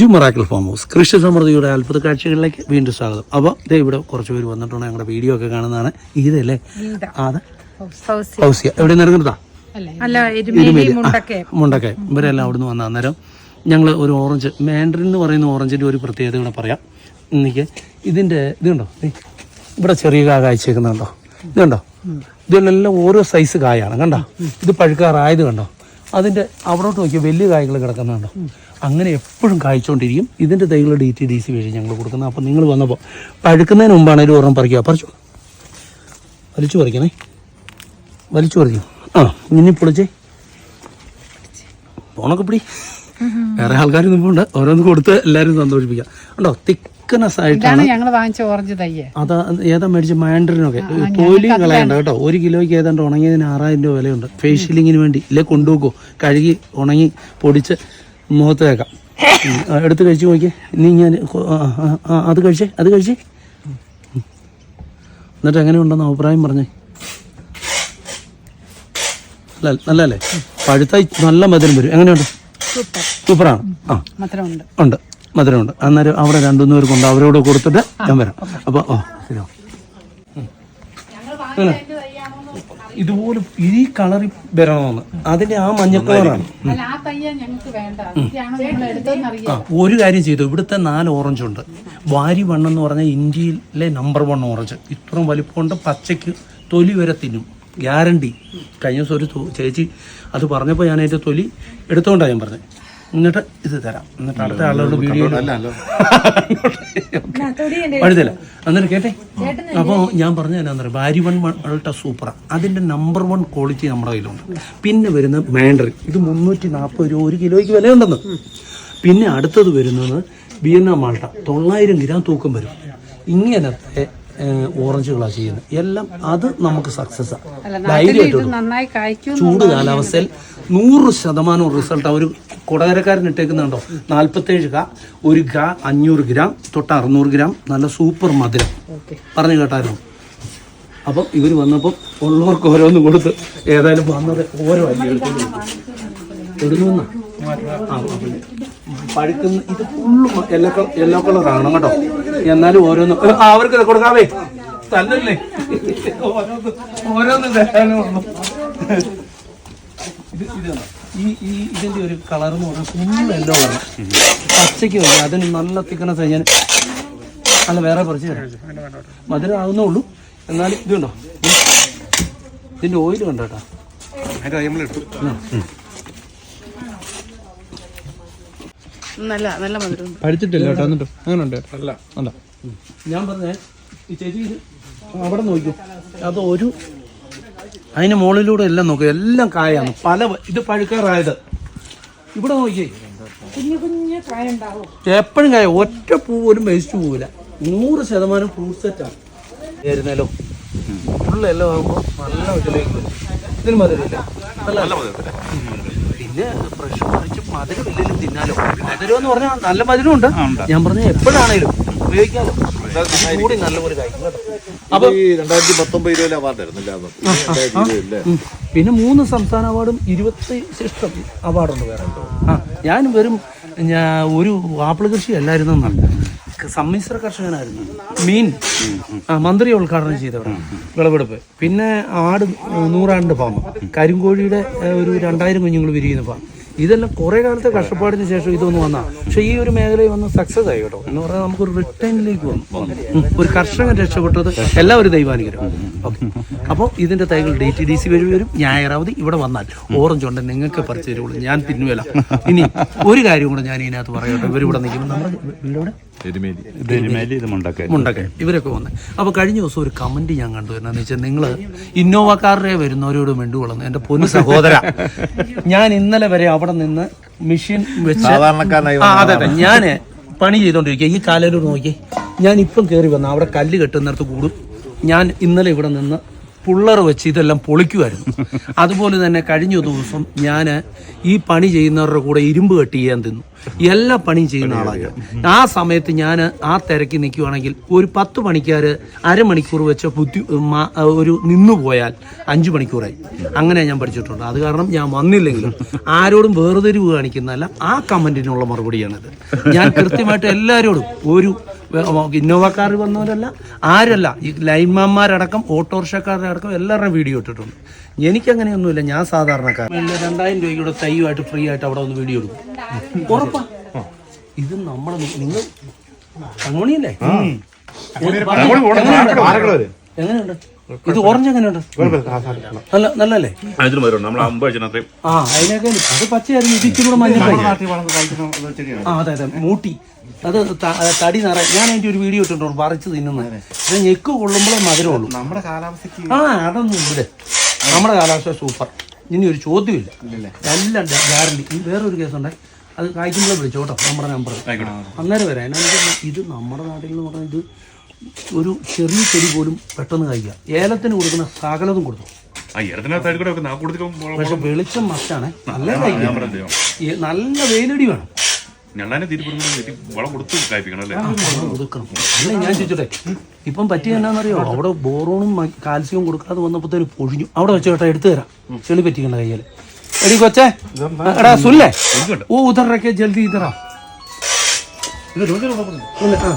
ജു Marakkal farm house. കൃഷി സമൃദ്ധിയുടെ അത്ഭുത കാഴ്ചകളിലേക്ക് വീണ്ടും സ്വാഗതം. അപ്പോൾ ദേ ഇവിടെ കുറച്ച് പേര് വന്നിട്ടുണ്ട്. ഞങ്ങളുടെ വീഡിയോ ഒക്കെ കാണുന്നതാണ്. ഇതല്ലേ? അത്. ഹൗസിയ. എവിടെ എരുമേലി മുണ്ടക്കെ മുണ്ടക്കെ ഇവരെല്ലാം അവിടുന്ന് വന്ന അന്നേരം ഞങ്ങൾ ഒരു ഓറഞ്ച് മാൻഡറിൻ എന്ന് പറയുന്ന ഓറഞ്ചിന്റെ ഒരു പ്രത്യേകത കൂടെ പറയാം. എനിക്ക് ഇതിന്റെ ഇതുണ്ടോ ദേ, ഇവിടെ ചെറിയ കാ കായ കായ്ച്ചേക്കുന്നുണ്ടോ ഇതുണ്ടോ ഇതിലെല്ലാം ഓരോ സൈസ് കായാണ്. കണ്ടോ? ഇത് പഴുക്കാറായത് കണ്ടോ? അതിന്റെ അവിടോട്ട് നോക്കിയാൽ വലിയ കായ്കൾ കിടക്കുന്നുണ്ടോ. അങ്ങനെ എപ്പോഴും കായ്ച്ചുകൊണ്ടിരിക്കും ഇതിന്റെ തൈകൾ ഡി ടി ഡി സി വഴി ഞങ്ങൾ കൊടുക്കുന്നത്. അപ്പോൾ നിങ്ങൾ വന്നപ്പോൾ പഴുക്കുന്നതിന് മുമ്പാണേലും ഒരെണ്ണം പറിക്കുക. പറിച്ചു? വലിച്ചു പറിക്കണേ. വലിച്ചു പറിക്കും ആ ഇനി പൊളിച്ചേ. പോണൊക്കെ പിടി. വേറെ ആൾക്കാർ ഉണ്ട് ഓരോന്ന് കൊടുത്ത് എല്ലാവരും സന്തോഷിപ്പിക്കാം. ഉണ്ടോ തിക്കനസ് ആയിട്ടാണ് ഞങ്ങൾ വാങ്ങിച്ച ഓറഞ്ച് തയ്യേ. അതാ ഏതാ മേടിച്ച മാൻഡറിനൊക്കെ തൊലി കളയണ്ട കേട്ടോ. ഒരു കിലോയ്ക്ക് ഏതാണ്ട് ഉണങ്ങിയതിന് ആറായിരം രൂപ വിലയുണ്ട്. ഫേഷ്യലിങ്ങിന് വേണ്ടി. ഇല്ലേ കൊണ്ടുപോക്കോ. കഴുകി ഉണങ്ങി പൊടിച്ച് മുഖത്ത് വെക്കാം എടുത്ത് കഴിച്ചു നോക്കിയേ. ഇനി ഞാൻ അത് കഴിച്ചേ അത് കഴിച്ചേ. എന്നിട്ട് എങ്ങനെ ഉണ്ടെന്ന് അഭിപ്രായം പറഞ്ഞേ. നല്ല നല്ലല്ലേ പഴുത്ത നല്ല മധുരം വരും. എങ്ങനെയുണ്ട്? സൂപ്പറാണ്. ആ. ഉണ്ട് ഉണ്ട്. മധുരമുണ്ട്. അന്നേരം അവിടെ രണ്ടു പേർക്ക് പേർക്കുണ്ട് അവരോട് കൊടുത്തിട്ട് ഞാൻ വരാം. അപ്പോൾ ഓ ശരി. ഇതുപോലെ ഈ കളറിൽ വരണമെന്ന്. അതിന്റെ ആ മഞ്ഞ കളറാണ്. ഒരു കാര്യം ചെയ്തു. ഇവിടുത്തെ നാല് ഓറഞ്ച് ഉണ്ട്. വാരി വണ്ണം എന്ന് പറഞ്ഞാൽ ഇന്ത്യയിലെ നമ്പർ വൺ ഓറഞ്ച് ഇത്രയും വലിപ്പമുണ്ട്. പച്ചയ്ക്ക് തൊലി വരെ തിന്നും. ഗ്യാരണ്ടി കഴിഞ്ഞ ദിവസം ഒരു ചേച്ചി അത് പറഞ്ഞപ്പോൾ ഞാൻ അതിന്റെ തൊലി എടുത്തുകൊണ്ടാണ് ഞാൻ പറഞ്ഞത്. എന്നിട്ട് ഇത് തരാം. എന്നിട്ട് അടുത്ത ആളോട് വീഡിയോ വഴുതല. എന്നിട്ട് കേട്ടെ? അപ്പോൾ ഞാൻ പറഞ്ഞ എന്നാ വാരി വൺ അൾട്ട സൂപ്പർ അതിന്റെ നമ്പർ വൺ ക്വാളിറ്റി നമ്മുടെ കയ്യിലുണ്ട്. പിന്നെ വരുന്ന മാൻഡറിൻ ഇത് മുന്നൂറ്റി നാൽപ്പത് രൂപ ഒരു കിലോയ്ക്ക് വിലയുണ്ടെന്ന്. പിന്നെ അടുത്തത് വരുന്നത് വിയന്ന മാൾട്ട. തൊള്ളായിരം ഗ്രാം തൂക്കം വരും. ഇങ്ങനത്തെ ഓറഞ്ചുകളാണ് ചെയ്യുന്നത്. എല്ലാം അത് നമുക്ക് സക്സസ് ആണ് ധൈര്യമായിട്ട് ചൂട് കാലാവസ്ഥയിൽ നൂറ് ശതമാനം റിസൾട്ട് ഒരു കുടകരക്കാരൻ ഇട്ടേക്കുന്നുണ്ടോ? നാൽപ്പത്തേഴ് ക ഒരു ക അഞ്ഞൂറ് ഗ്രാം തൊട്ട് അറുന്നൂറ് ഗ്രാം നല്ല സൂപ്പർ മധുരം. പറഞ്ഞു കേട്ടായിരുന്നു. അപ്പം ഇവർ വന്നപ്പം ഉള്ളവർക്ക് ഓരോന്ന് കൊടുത്ത് ഏതായാലും വന്നത് ഓരോ അരി എടുക്കുന്ന പഴുക്കുന്ന ഇത് ഫുള്ള് യെല്ലോ കളർ യെല്ലോ കളറാണ് കേട്ടോ. എന്നാലും ഓരോന്ന് അവർക്ക് കൊടുക്കാവേ. തല്ലല്ലേ? ഓരോന്ന് ഓരോന്ന് തരാനും ഇത് ഇത് കണ്ടോ? ഈ ഈ ഇതിന്റെ ഒരു കളർ എന്ന് പറഞ്ഞാൽ ഫുൾ എല്ലോ കളർ പച്ചയ്ക്ക് വരും. അതിന് നല്ല തിക്കണസ് ഞാൻ അല്ല വേറെ കുറച്ച് തരാം. മധുരം ആവുന്നേ ഉള്ളൂ എന്നാലും ഇത് കണ്ടോ? ഇതിന്റെ ഓയിൽ കണ്ടോ കേട്ടോ നല്ല നല്ല മധുരം പഠിച്ചിട്ടില്ല കേട്ടോ എന്നിട്ട് അങ്ങനെ ഉണ്ട് അല്ല. അല്ല ഞാൻ പറഞ്ഞേ ഈ ചേച്ചി ഇത് അവിടെ നോക്കൂ അത് ഒരു അതിന് മുകളിലൂടെ എല്ലാം നോക്കുക എല്ലാം കായാണ്. പല ഇത് പഴുക്കാറായത്. ഇവിടെ നോക്കിയേ. എപ്പോഴും കായ ഒറ്റ പൂ പോലും വേസ്റ്റ് പോവില്ല. നൂറ് ശതമാനം ഫ്രൂട്ട് സെറ്റാണ് ആയിരുന്നാലോ ഫുള്ള് എല്ലാം ആകുമ്പോൾ നല്ല ഇതിലേക്ക് ഇതിന് മധുരമില്ല. നല്ല പിന്നെ ഫ്രഷ് പറിച്ച് മധുരമില്ലെങ്കിലും തിന്നാലോ. മധുരം എന്ന് പറഞ്ഞാൽ നല്ല മധുരമുണ്ട്. ഞാൻ പറഞ്ഞ എപ്പോഴാണേലും ഉപയോഗിക്കാലോ. ഇത് കൂടി കേട്ടോ. അപ്പൊ രണ്ടായിരത്തി പത്തൊമ്പത് ഇരുപതിലെ ഉം. പിന്നെ മൂന്ന് സംസ്ഥാന അവാർഡും ഇരുപത്തി ശിഷ്ടം അവാർഡുണ്ട് വേറെ ആ ഞാൻ വെറും ഞാൻ ഒരു ആപ്പിൾ കൃഷി അല്ലായിരുന്നു എന്നല്ല സമ്മിശ്ര കർഷകനായിരുന്നു. മീൻ ആ മന്ത്രി ഉദ്ഘാടനം ചെയ്തവരാണ് വിളവെടുപ്പ്. പിന്നെ ആട് നൂറാണ്ട് ഫാം. കരിങ്കോഴിയുടെ ഒരു രണ്ടായിരം കുഞ്ഞുങ്ങൾ വിരിയുന്ന ഫാം. ഇതെല്ലാം കുറേ കാലത്തെ കഷ്ടപ്പാടിന് ശേഷം ഇതൊന്നും വന്നാ. പക്ഷെ ഈ ഒരു മേഖലയിൽ വന്ന് സക്സസ് ആയി കേട്ടോ. എന്ന് പറഞ്ഞാൽ നമുക്ക് ഒരു റിട്ടേണിലേക്ക് വന്നു. ഒരു കർഷകൻ രക്ഷപ്പെട്ടത് എല്ലാവരും ദൈവാനുഗ്രഹം. ഓക്കെ. അപ്പോൾ ഇതിന്റെ തൈകൾ ഡി ടി ഡി സി വഴി വരും. ഞായറാവധി ഇവിടെ വന്നാൽ ഓറഞ്ച് ഉണ്ട്. നിങ്ങൾക്ക് പറിച്ചു തരുള്ളൂ. ഞാൻ പിന്നുവല്ല ഇനി ഒരു കാര്യം കൂടെ ഞാൻ ഇതിനകത്ത് പറയട്ടെ. ഇവരിവിടെ നിൽക്കുമ്പോൾ നമ്മുടെ വീടോടെ എരുമേലി. ഇത് ഇവരൊക്കെ വന്ന്. അപ്പോൾ കഴിഞ്ഞ ദിവസം ഒരു കമന്റ് ഞാൻ കണ്ടു. എന്നാന്ന് വെച്ചാൽ നിങ്ങൾ ഇന്നോവക്കാരുടെ വരുന്നവരോട് മിണ്ടുകൊള്ളുന്നു എന്റെ പൊന്നു സഹോദര ഞാൻ ഇന്നലെ വരെ അവിടെ നിന്ന് മെഷീൻ വെച്ച് ഞാൻ ആ അതെ അതെ. ഞാൻ പണി ചെയ്തോണ്ടിരിക്കുക ഈ കാലയിലൂടെ നോക്കി ഞാൻ ഇപ്പം കയറി വന്ന അവിടെ കല്ല് കെട്ടുന്നിടത്ത് കൂടും. ഞാൻ ഇന്നലെ ഇവിടെ നിന്ന് പുള്ളർ വെച്ച് ഇതെല്ലാം പൊളിക്കുമായിരുന്നു അതുപോലെ തന്നെ കഴിഞ്ഞ ദിവസം ഞാൻ ഈ പണി ചെയ്യുന്നവരുടെ കൂടെ ഇരുമ്പ് കെട്ടി ചെയ്യാൻ തിന്നു. എല്ലാ പണിയും ചെയ്യുന്ന ആളാണ് ഞാൻ. ആ സമയത്ത് ഞാൻ ആ തിരക്കി നിൽക്കുവാണെങ്കിൽ ഒരു പത്ത് പണിക്കാർ അരമണിക്കൂർ വെച്ച ബുദ്ധി ഒരു നിന്നു പോയാൽ അഞ്ച് മണിക്കൂറായി. അങ്ങനെ ഞാൻ പഠിച്ചിട്ടുണ്ട്. അത് കാരണം ഞാൻ വന്നില്ലെങ്കിലും ആരോടും വേർതിരിവ് കാണിക്കുന്നതല്ല ആ കമന്റിനുള്ള മറുപടിയാണിത്. ഞാൻ കൃത്യമായിട്ട് എല്ലാവരോടും ഒരു ഇന്നോവ കാർ വന്നവരല്ല ആരല്ല ഈ ലൈൻമാന്മാരടക്കം ഓട്ടോറിക്ഷക്കാരുടെ അടക്കം എല്ലാവരുടെയും വീഡിയോ ഇട്ടിട്ടുണ്ട്. എനിക്കങ്ങനെയൊന്നുമില്ല ഞാൻ സാധാരണക്കാരൻ. രണ്ടായിരം രൂപയുടെ തൈയുമായിട്ട് ഫ്രീ ആയിട്ട് അവിടെ ഒന്ന് വീഡിയോ എടുക്കും. ഉറപ്പാ? ഇത് നമ്മുടെ നി- നിങ്ങൾ അങ്ങോണിയല്ലേ എങ്ങനെയുണ്ട്? ഇത് ഓറഞ്ച് എങ്ങനെയുണ്ട്? നല്ല നല്ലല്ലേ അതിന് നമ്മൾ അമ്പത് വെച്ചിട്ട് ആ അതിനൊക്കെ അത് പച്ചയായിരുന്നു. ഇത് ഇച്ചിരി കൂടെ മഞ്ഞ ആ അതെ അതെ. മൂട്ടി. അത് തടി നിറ ഞാൻ അതിന്റെ ഒരു വീഡിയോ ഇട്ടിട്ടുണ്ട്. പറിച്ച് തിന്നുന്നത് പക്ഷെ ഞെക്ക് കൊള്ളുമ്പോഴേ മധുരമുള്ളൂ. നമ്മുടെ കാലാവസ്ഥക്ക് ആ അതൊന്നും ഇവിടെ നമ്മുടെ കാലാവസ്ഥ സൂപ്പർ. ഇനി ഒരു ചോദ്യമില്ല എല്ലാം ഗ്യാരണ്ടി. ഈ വേറൊരു കേസുണ്ട്. അത് കായ്ക്കുമ്പോഴേ വിളിച്ചോട്ടോ നമ്മുടെ നമ്പർ അന്നേരം വരാം. എന്നാ ഇത് നമ്മുടെ നാട്ടിൽ എന്ന് പറഞ്ഞാൽ ഇത് ഒരു ചെറിയ ചെടി പോലും പെട്ടെന്ന് കായ്ക്കുക. ഏലത്തിന് കൊടുക്കുന്ന സകലതും കൊടുത്തു. പക്ഷെ വെളിച്ചം മസ്റ്റാണ് നല്ല നല്ല വെയിലടി വേണം. അല്ലേ? അല്ല ഞാൻ ചോദിച്ചോട്ടെ ഇപ്പം പറ്റിയ എന്നാന്നറിയോ? അവിടെ ബോറോണും കാൽസ്യവും കൊടുക്കാതെ വന്നപ്പോഴത്തേന് പൊഴിഞ്ഞു. അവിടെ വെച്ച് കേട്ടോ എടുത്തു തരാം. ചെളി പറ്റിക്കണ്ട കയ്യിൽ എടി കൊച്ചേ എടാ സുല്ലേ? ഓ ഉദറൊക്കെ റക്കെ ജൽദി ഇതറാ. ആ.